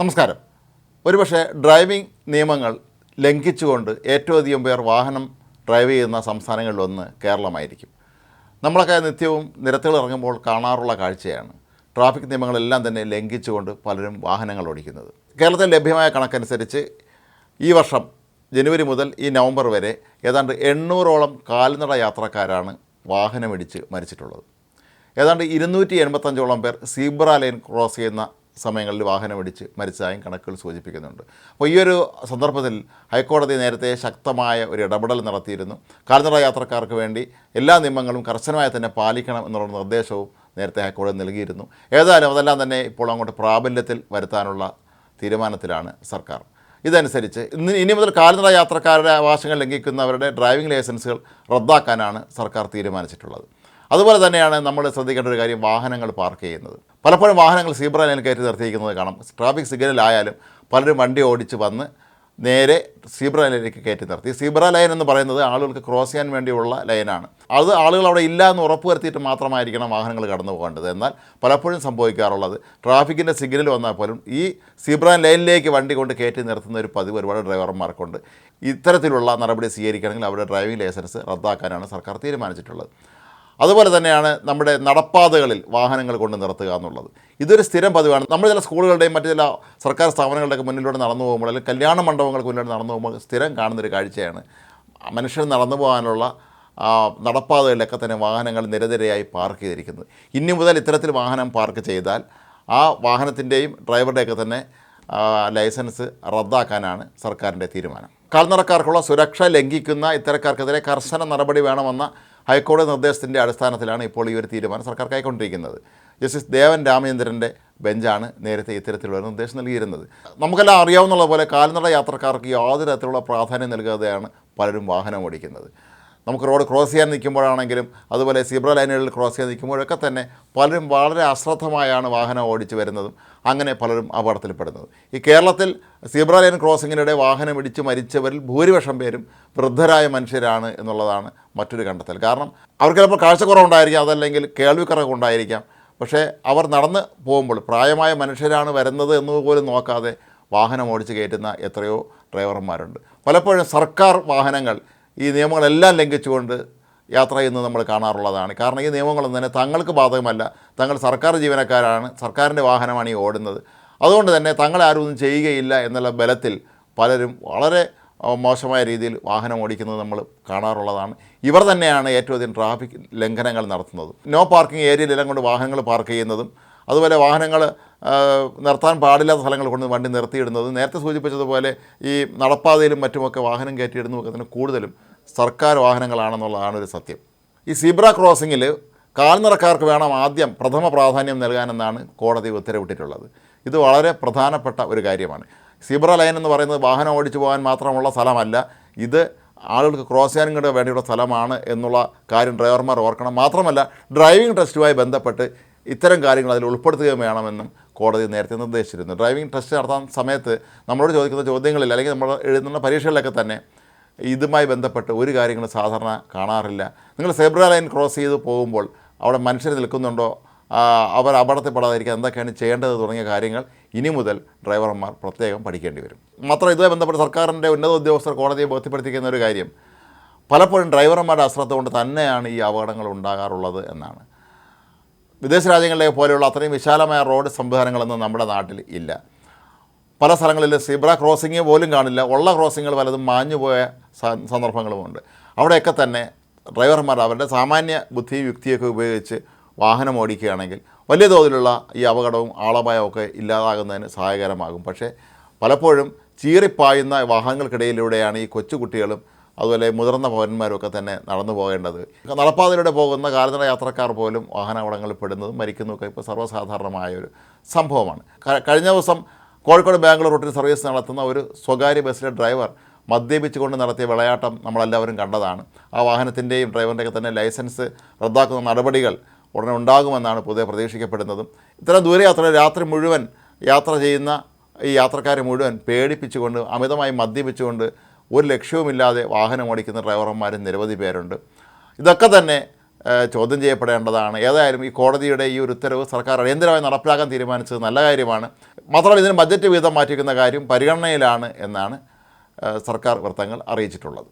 നമസ്കാരം. ഒരുപക്ഷെ ഡ്രൈവിംഗ് നിയമങ്ങൾ ലംഘിച്ചുകൊണ്ട് ഏറ്റവും അധികം പേർ വാഹനം ഡ്രൈവ് ചെയ്യുന്ന സംസ്ഥാനങ്ങളിലൊന്ന് കേരളമായിരിക്കും. നമ്മളൊക്കെ നിത്യവും നിരത്തുകൾ ഇറങ്ങുമ്പോൾ കാണാറുള്ള കാഴ്ചയാണ് ട്രാഫിക് നിയമങ്ങളെല്ലാം തന്നെ ലംഘിച്ചുകൊണ്ട് പലരും വാഹനങ്ങൾ ഓടിക്കുന്നത്. കേരളത്തിൽ ലഭ്യമായ കണക്കനുസരിച്ച് ഈ വർഷം ജനുവരി മുതൽ ഈ നവംബർ വരെ ഏതാണ്ട് എണ്ണൂറോളം കാൽനട യാത്രക്കാരാണ് വാഹനമിടിച്ച് മരിച്ചിട്ടുള്ളത്. ഏതാണ്ട് ഇരുന്നൂറ്റി എൺപത്തഞ്ചോളം പേർ സീബ്ര ലൈൻ ക്രോസ് ചെയ്യുന്ന സമയങ്ങളിൽ വാഹനമിടിച്ച് മരിച്ചതായും കണക്കുകൾ സൂചിപ്പിക്കുന്നുണ്ട്. അപ്പോൾ ഈ ഒരു സന്ദർഭത്തിൽ ഹൈക്കോടതി നേരത്തെ ശക്തമായ ഒരു ഇടപെടൽ നടത്തിയിരുന്നു. കാൽനട യാത്രക്കാർക്ക് വേണ്ടി എല്ലാ നിയമങ്ങളും കർശനമായി തന്നെ പാലിക്കണം എന്നുള്ള നിർദ്ദേശവും നേരത്തെ ഹൈക്കോടതി നൽകിയിരുന്നു. ഏതായാലും അതെല്ലാം തന്നെ ഇപ്പോൾ അങ്ങോട്ട് പ്രാബല്യത്തിൽ വരുത്താനുള്ള തീരുമാനത്തിലാണ് സർക്കാർ. ഇതനുസരിച്ച് ഇന്ന് ഇനി മുതൽ കാൽനട യാത്രക്കാരുടെ അവകാശങ്ങൾ ലംഘിക്കുന്നവരുടെ ഡ്രൈവിംഗ് ലൈസൻസുകൾ റദ്ദാക്കാനാണ് സർക്കാർ തീരുമാനിച്ചിട്ടുള്ളത്. അതുപോലെ തന്നെയാണ് നമ്മൾ ശ്രദ്ധിക്കേണ്ട ഒരു കാര്യം വാഹനങ്ങൾ പാർക്ക് ചെയ്യുന്നത്. പലപ്പോഴും വാഹനങ്ങൾ സീബ്ര ലൈനിൽ കയറ്റി നിർത്തിയിരിക്കുന്നത് കാണാം. ട്രാഫിക് സിഗ്നലായാലും പലരും വണ്ടി ഓടിച്ച് വന്ന് നേരെ സീബ്ര ലൈനിലേക്ക് കയറ്റി നിർത്തി. സീബ്ര ലൈൻ എന്ന് പറയുന്നത് ആളുകൾക്ക് ക്രോസ് ചെയ്യാൻ വേണ്ടിയുള്ള ലൈനാണ്. അത് ആളുകൾ അവിടെ ഇല്ല എന്ന് ഉറപ്പ് ഉറപ്പുവരുത്തിയിട്ട് മാത്രമായിരിക്കണം വാഹനങ്ങൾ കടന്നു പോകേണ്ടത്. എന്നാൽ പലപ്പോഴും സംഭവിക്കാറുള്ളത് ട്രാഫിക്കിന്റെ സിഗ്നൽ വന്നാൽ പോലും ഈ സീബ്ര ലൈനിലേക്ക് വണ്ടി കൊണ്ട് കയറ്റി നിർത്തുന്ന ഒരു പതിവ് ഒരുപാട് ഡ്രൈവർമാർക്കുണ്ട്. ഇത്തരത്തിലുള്ള നടപടി സ്വീകരിക്കണമെങ്കിൽ അവരുടെ ഡ്രൈവിംഗ് ലൈസൻസ് റദ്ദാക്കാനാണ് സർക്കാർ തീരുമാനിച്ചിട്ടുള്ളത്. അതുപോലെ തന്നെയാണ് നമ്മുടെ നടപ്പാതകളിൽ വാഹനങ്ങൾ കൊണ്ട് നിർത്തുക എന്നുള്ളത്. ഇതൊരു സ്ഥിരം പതിവാണ്. നമ്മൾ ചില സ്കൂളുകളുടെയും മറ്റു ചില സർക്കാർ സ്ഥാപനങ്ങളുടെയൊക്കെ മുന്നിലൂടെ നടന്നു പോകുമ്പോൾ അല്ലെങ്കിൽ കല്യാണ മണ്ഡപങ്ങൾക്ക് മുന്നിലൂടെ നടന്നു പോകുമ്പോൾ സ്ഥിരം കാണുന്നൊരു കാഴ്ചയാണ്. മനുഷ്യർ നടന്നു പോകാനുള്ള നടപ്പാതകളിലൊക്കെ തന്നെ വാഹനങ്ങൾ നിരനിരയായി പാർക്ക് ചെയ്തിരിക്കുന്നത്. ഇനി മുതൽ ഇത്തരത്തിൽ വാഹനം പാർക്ക് ചെയ്താൽ ആ വാഹനത്തിന്റെയും ഡ്രൈവറുടെയൊക്കെ തന്നെ ലൈസൻസ് റദ്ദാക്കാനാണ് സർക്കാരിന്റെ തീരുമാനം. കാൽനടക്കാർക്കുള്ള സുരക്ഷ ലംഘിക്കുന്ന ഇത്തരക്കാർക്കെതിരെ കർശന നടപടി വേണമെന്ന ഹൈക്കോടതി നിർദ്ദേശത്തിന്റെ അടിസ്ഥാനത്തിലാണ് ഇപ്പോൾ ഈ ഒരു തീരുമാനം സർക്കാർ കൈക്കൊണ്ടിരിക്കുന്നത്. ജസ്റ്റിസ് ദേവൻ രാമചന്ദ്രന്റെ ബെഞ്ചാണ് നേരത്തെ ഇത്തരത്തിലുള്ള നിർദ്ദേശം നൽകിയിരുന്നത്. നമുക്കെല്ലാം അറിയാവുന്ന പോലെ കാൽനട യാത്രക്കാർക്ക് യാതൊരു തരത്തിലുള്ള പ്രാധാന്യം നൽകാതെയാണ് പലരും വാഹനം ഓടിക്കുന്നത്. നമുക്ക് റോഡ് ക്രോസ് ചെയ്യാൻ നിൽക്കുമ്പോഴാണെങ്കിലും അതുപോലെ സീബ്ര ലൈനുകളിൽ ക്രോസ് ചെയ്യാൻ നിൽക്കുമ്പോഴൊക്കെ തന്നെ പലരും വളരെ അശ്രദ്ധമായാണ് വാഹനം ഓടിച്ചു വരുന്നതും അങ്ങനെ പലരും അപകടത്തിൽപ്പെടുന്നത്. ഈ കേരളത്തിൽ സീബ്ര ലൈൻ ക്രോസിങ്ങിനിടെ വാഹനം ഇടിച്ച് മരിച്ചവരിൽ ഭൂരിപക്ഷം പേരും വൃദ്ധരായ മനുഷ്യരാണ് എന്നുള്ളതാണ് മറ്റൊരു കണ്ടെത്തൽ. കാരണം അവർക്ക് ചിലപ്പോൾ കാഴ്ചക്കുറവുണ്ടായിരിക്കാം അതല്ലെങ്കിൽ കേൾവിക്കുറവുണ്ടായിരിക്കാം. പക്ഷേ അവർ നടന്ന് പോകുമ്പോൾ പ്രായമായ മനുഷ്യരാണ് വരുന്നത് എന്നുപോലും നോക്കാതെ വാഹനം ഓടിച്ച് കയറ്റുന്ന എത്രയോ ഡ്രൈവർമാരുണ്ട്. പലപ്പോഴും സർക്കാർ വാഹനങ്ങൾ ഈ നിയമങ്ങളെല്ലാം ലംഘിച്ചുകൊണ്ട് യാത്ര ചെയ്യുന്നത് നമ്മൾ കാണാറുള്ളതാണ്. കാരണം ഈ നിയമങ്ങളൊന്നും തന്നെ തങ്ങൾക്ക് ബാധകമല്ല. തങ്ങൾ സർക്കാർ ജീവനക്കാരാണ്. സർക്കാരിന്റെ വാഹനമാണ് ഈ ഓടുന്നത്. അതുകൊണ്ട് തന്നെ തങ്ങളെ ആരും ഒന്നും ചെയ്യുകയില്ല എന്നുള്ള ബലത്തിൽ പലരും വളരെ മോശമായ രീതിയിൽ വാഹനം ഓടിക്കുന്നത് നമ്മൾ കാണാറുള്ളതാണ്. ഇവർ തന്നെയാണ് ഏറ്റവും അധികം ട്രാഫിക് ലംഘനങ്ങൾ നടത്തുന്നത്. നോ പാർക്കിംഗ് ഏരിയയിലെല്ലാം കൊണ്ട് വാഹനങ്ങൾ പാർക്ക് ചെയ്യുന്നതും അതുപോലെ വാഹനങ്ങൾ നിർത്താൻ പാടില്ലാത്ത സ്ഥലങ്ങൾ കൊണ്ട് വണ്ടി നിർത്തിയിടുന്നതും നേരത്തെ സൂചിപ്പിച്ചതുപോലെ ഈ നടപ്പാതയിലും മറ്റുമൊക്കെ വാഹനം കയറ്റിയിടുന്നതൊക്കെ തന്നെ കൂടുതലും സർക്കാർ വാഹനങ്ങളാണെന്നുള്ളതാണ് ഒരു സത്യം. ഈ സീബ്ര ക്രോസിങ്ങിൽ കാൽനടക്കാർക്ക് വേണം ആദ്യം പ്രഥമ പ്രാധാന്യം നൽകാനെന്നാണ് കോടതി ഉത്തരവിട്ടിട്ടുള്ളത്. ഇത് വളരെ പ്രധാനപ്പെട്ട ഒരു കാര്യമാണ്. സീബ്ര ലൈൻ എന്ന് പറയുന്നത് വാഹനം ഓടിച്ചു പോകാൻ മാത്രമുള്ള സ്ഥലമല്ല ഇത് ആളുകൾക്ക് ക്രോസ് ചെയ്യാനും കൂടെ വേണ്ടിയുള്ള സ്ഥലമാണ് എന്നുള്ള കാര്യം ഡ്രൈവർമാർ ഓർക്കണം. മാത്രമല്ല ഡ്രൈവിംഗ് ടെസ്റ്റുമായി ബന്ധപ്പെട്ട് ഇത്തരം കാര്യങ്ങൾ അതിൽ ഉൾപ്പെടുത്തുകയും വേണമെന്നും കോടതി നേരത്തെ നിർദ്ദേശിച്ചിരുന്നു. ഡ്രൈവിംഗ് ടെസ്റ്റ് നടത്താൻ സമയത്ത് നമ്മളോട് ചോദിക്കുന്ന ചോദ്യങ്ങളിൽ അല്ലെങ്കിൽ നമ്മൾ എഴുതുന്ന പരീക്ഷകളിലൊക്കെ തന്നെ ഇതുമായി ബന്ധപ്പെട്ട് ഒരു കാര്യങ്ങളും സാധാരണ കാണാറില്ല. നിങ്ങൾ സെബ്ര ലൈൻ ക്രോസ് ചെയ്ത് പോകുമ്പോൾ അവിടെ മനുഷ്യർ നിൽക്കുന്നുണ്ടോ? അവർ അപകടത്തിൽപ്പെടാതിരിക്കാൻ എന്തൊക്കെയാണ് ചെയ്യേണ്ടത് തുടങ്ങിയ കാര്യങ്ങൾ ഇനി മുതൽ ഡ്രൈവർമാർ പ്രത്യേകം പഠിക്കേണ്ടി വരും. മാത്രം ഇതുമായി ബന്ധപ്പെട്ട് സർക്കാരിന്റെ ഉന്നത ഉദ്യോഗസ്ഥർ കോടതിയെ ബോധ്യപ്പെടുത്തിക്കുന്ന ഒരു കാര്യം പലപ്പോഴും ഡ്രൈവർമാരുടെ അശ്രദ്ധ കൊണ്ട് തന്നെയാണ് ഈ അപകടങ്ങൾ ഉണ്ടാകാറുള്ളത് എന്നാണ്. വിദേശ രാജ്യങ്ങളിലെ പോലെയുള്ള അത്രയും വിശാലമായ റോഡ് സംവിധാനങ്ങളൊന്നും നമ്മുടെ നാട്ടിൽ ഇല്ല. പല സ്ഥലങ്ങളിൽ സിബ്ര ക്രോസിങ് പോലും കാണില്ല. ഉള്ള ക്രോസിങ്ങുകൾ പലതും മാഞ്ഞുപോയ സന്ദർഭങ്ങളുമുണ്ട് അവിടെയൊക്കെ തന്നെ ഡ്രൈവർമാർ അവരുടെ സാമാന്യ ബുദ്ധി യുക്തിയൊക്കെ ഉപയോഗിച്ച് വാഹനം ഓടിക്കുകയാണെങ്കിൽ വലിയ തോതിലുള്ള ഈ അപകടവും ആളപായവും ഇല്ലാതാകുന്നതിന് സഹായകരമാകും. പക്ഷേ പലപ്പോഴും ചീറിപ്പായുന്ന വാഹനങ്ങൾക്കിടയിലൂടെയാണ് ഈ കൊച്ചുകുട്ടികളും അതുപോലെ മുതിർന്ന പൗരന്മാരൊക്കെ തന്നെ നടന്നു പോകേണ്ടത്. നടപ്പാതയിലൂടെ പോകുന്ന കാൽനട യാത്രക്കാർ പോലും വാഹന അപകടങ്ങളിൽ പെടുന്നതും മരിക്കുന്നതൊക്കെ ഇപ്പോൾ സർവസാധാരണമായ ഒരു സംഭവമാണ്. കഴിഞ്ഞ ദിവസം കോഴിക്കോട് ബാംഗ്ലൂർ റൂട്ടിൽ സർവീസ് നടത്തുന്ന ഒരു സ്വകാര്യ ബസ്സിലെ ഡ്രൈവർ മദ്യപിച്ചുകൊണ്ട് നടത്തിയ വിളയാട്ടം നമ്മളെല്ലാവരും കണ്ടതാണ്. ആ വാഹനത്തിന്റെയും ഡ്രൈവറിന്റെയൊക്കെ തന്നെ ലൈസൻസ് റദ്ദാക്കുന്ന നടപടികൾ ഉടനെ ഉണ്ടാകുമെന്നാണ് പൊതുവെ പ്രതീക്ഷിക്കപ്പെടുന്നതും. ഇത്തരം ദൂരയാത്ര രാത്രി മുഴുവൻ യാത്ര ചെയ്യുന്ന ഈ യാത്രക്കാരെ മുഴുവൻ പേടിപ്പിച്ചുകൊണ്ട് അമിതമായി മദ്യപിച്ചുകൊണ്ട് ഒരു ലക്ഷ്യവുമില്ലാതെ വാഹനം ഓടിക്കുന്ന ഡ്രൈവർമാരും നിരവധി പേരുണ്ട്. ഇതൊക്കെ തന്നെ ചോദ്യം ചെയ്യപ്പെടേണ്ടതാണ്. ഏതായാലും ഈ കോടതിയുടെ ഈ ഒരു ഉത്തരവ് സർക്കാർ അടിയന്തരമായി നടപ്പിലാക്കാൻ തീരുമാനിച്ചത് നല്ല കാര്യമാണ്. മാത്രമല്ല ഇതിന് ബജറ്റ് വീതം മാറ്റിക്കുന്ന കാര്യം പരിഗണനയിലാണ് എന്നാണ് സർക്കാർ വൃത്തങ്ങൾ അറിയിച്ചിട്ടുള്ളത്.